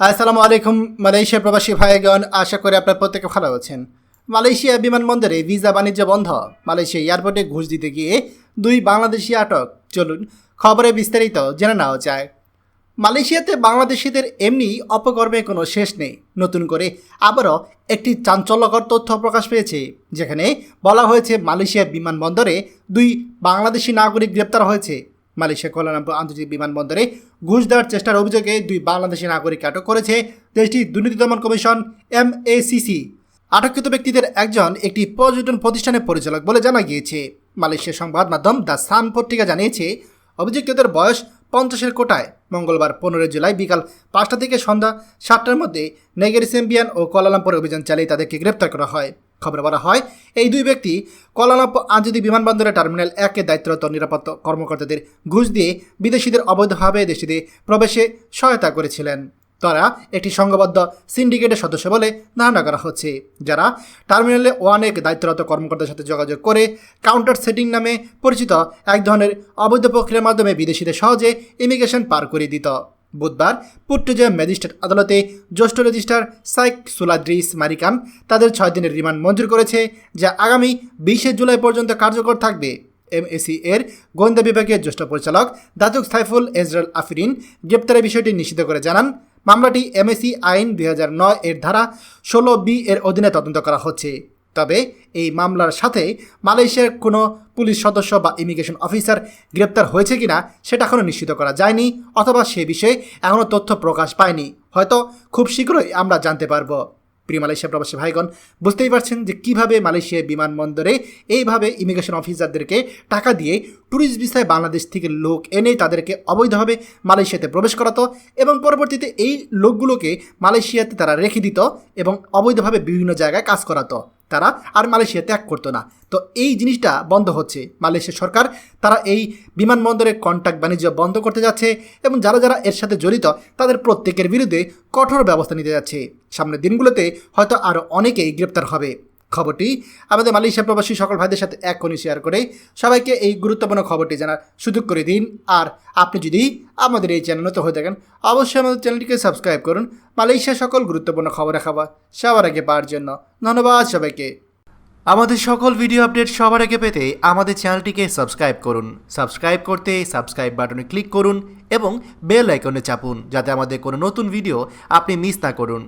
আসসালামু আলাইকুম, মালয়েশিয়া প্রবাসী ভাইগণ, আশা করি আপনার প্রত্যেকে ভালো আছেন। মালয়েশিয়া বিমানবন্দরে ভিসা বাণিজ্য বন্ধ। মালয়েশিয়া এয়ারপোর্টে ঘুষ দিতে গিয়ে দুই বাংলাদেশি আটক। চলুন খবরে বিস্তারিত জেনে নেওয়া যায়। মালয়েশিয়াতে বাংলাদেশিদের এমনি অপকর্মে কোনো শেষ নেই। নতুন করে আবারও একটি চাঞ্চল্যকর তথ্য প্রকাশ পেয়েছে, যেখানে বলা হয়েছে মালয়েশিয়া বিমানবন্দরে দুই বাংলাদেশি নাগরিক গ্রেপ্তার হয়েছে। মালয়েশিয়া কোয়ালালামপুর আন্তর্জাতিক বিমানবন্দরে ঘুষ দেওয়ার চেষ্টার অভিযোগে দুই বাংলাদেশি নাগরিককে আটক করেছে দেশটির দুর্নীতি দমন কমিশন এমএসিসি আটককৃত ব্যক্তিদের একজন একটি পর্যটন প্রতিষ্ঠানের পরিচালক বলে জানা গিয়েছে। মালয়েশিয়া সংবাদ মাধ্যম দ্য সান পত্রিকা জানিয়েছে, অভিযুক্তদের বয়স পঞ্চাশের কোটায়। মঙ্গলবার পনেরোই জুলাই বিকাল পাঁচটা থেকে সন্ধ্যা সাতটার মধ্যে নেগেরিসেম্বিয়ান ও কোয়ালালামপুর অভিযান চালিয়ে তাদেরকে গ্রেপ্তার করা হয়। খবরে বলা হয়, এই দুই ব্যক্তি কোয়ালালামপুর আন্তর্জাতিক বিমানবন্দরের টার্মিনাল একে দায়িত্বরত নিরাপত্তা কর্মকর্তাদের ঘুষ দিয়ে বিদেশিদের অবৈধভাবে দেশটিতে প্রবেশে সহায়তা করেছিলেন। তারা একটি সংঘবদ্ধ সিন্ডিকেটের সদস্য বলে ধারণা করা হচ্ছে, যারা টার্মিনালে ওয়ানের দায়িত্বরত কর্মকর্তার সাথে যোগাযোগ করে কাউন্টার সেটিং নামে পরিচিত এক ধরনের অবৈধ প্রক্রিয়ার মাধ্যমে বিদেশিদের সহজে ইমিগ্রেশন পার করে দিত। বুধবার পুট্টুজয় ম্যাজিস্ট্রেট আদালতে জ্যেষ্ঠ রেজিস্ট্রার সাইক সুলাদ্রিস মারিকাম তাদের ছয় দিনের রিমান্ড মঞ্জুর করেছে, যা আগামী বিশে জুলাই পর্যন্ত কার্যকর থাকবে। এমএসি এর গোয়েন্দা বিভাগের জ্যেষ্ঠ পরিচালক দাতুক সাইফুল এজরাল আফরিন গ্রেপ্তারের বিষয়টি নিশ্চিত করে জানান। মামলাটি এমএসি আইন দুই হাজার নয় এর ধারা ষোলো বি এর অধীনে তদন্ত করা হচ্ছে। তবে এই মামলার সাথে মালয়েশিয়ার কোনো পুলিশ সদস্য বা ইমিগ্রেশন অফিসার গ্রেপ্তার হয়েছে কিনা সেটা এখনও নিশ্চিত করা যায়নি অথবা সে বিষয়ে এখনও তথ্য প্রকাশ পায়নি। হয়তো খুব শীঘ্রই আমরা জানতে পারব। প্রিয় মালয়েশিয়া প্রবাসী ভাইগণ, বুঝতেই পারছেন যে কীভাবে মালয়েশিয়া বিমানবন্দরে এইভাবে ইমিগ্রেশন অফিসারদেরকে টাকা দিয়ে ট্যুরিস্ট ভিসায় বাংলাদেশ থেকে লোক এনে তাদেরকে অবৈধভাবে মালয়েশিয়াতে প্রবেশ করাতো এবং পরবর্তীতে এই লোকগুলোকে মালয়েশিয়াতে তারা রেখে দিত এবং অবৈধভাবে বিভিন্ন জায়গায় কাজ করাতো। তারা আর মালয়েশিয়া ত্যাগ করতো না। তো এই জিনিসটা বন্ধ হচ্ছে। মালয়েশিয়া সরকার, তারা এই বিমানবন্দরের কন্ট্যাক্ট বাণিজ্য বন্ধ করতে যাচ্ছে এবং যারা যারা এর সাথে জড়িত, তাদের প্রত্যেকের বিরুদ্ধে কঠোর ব্যবস্থা নিতে যাচ্ছে। সামনের দিনগুলোতে হয়তো আরও অনেকেই গ্রেপ্তার হবে। খবরটি। আমাদের মালয়েশিয়া প্রবাসী সকল ভাইদের সাথে এখনই শেয়ার করে সবাইকে এই গুরুত্বপূর্ণ খবরটি জানার সুযোগ করে দিন। আর আপনি যদি আমাদের এই চ্যানেল নতুন হয়ে থাকেন, অবশ্যই আমাদের চ্যানেলটিকে সাবস্ক্রাইব করুন। মালয়েশিয়া সকল গুরুত্বপূর্ণ খবর খাবার সবার আগে পাওয়ার জন্য ধন্যবাদ সবাইকে। আমাদের সকল ভিডিও আপডেট সবার আগে পেতে আমাদের চ্যানেলটিকে সাবস্ক্রাইব করুন। সাবস্ক্রাইব করতে সাবস্ক্রাইব বাটনে ক্লিক করুন এবং বেল আইকনে চাপুন, যাতে আমাদের কোনো নতুন ভিডিও আপনি মিস না করুন।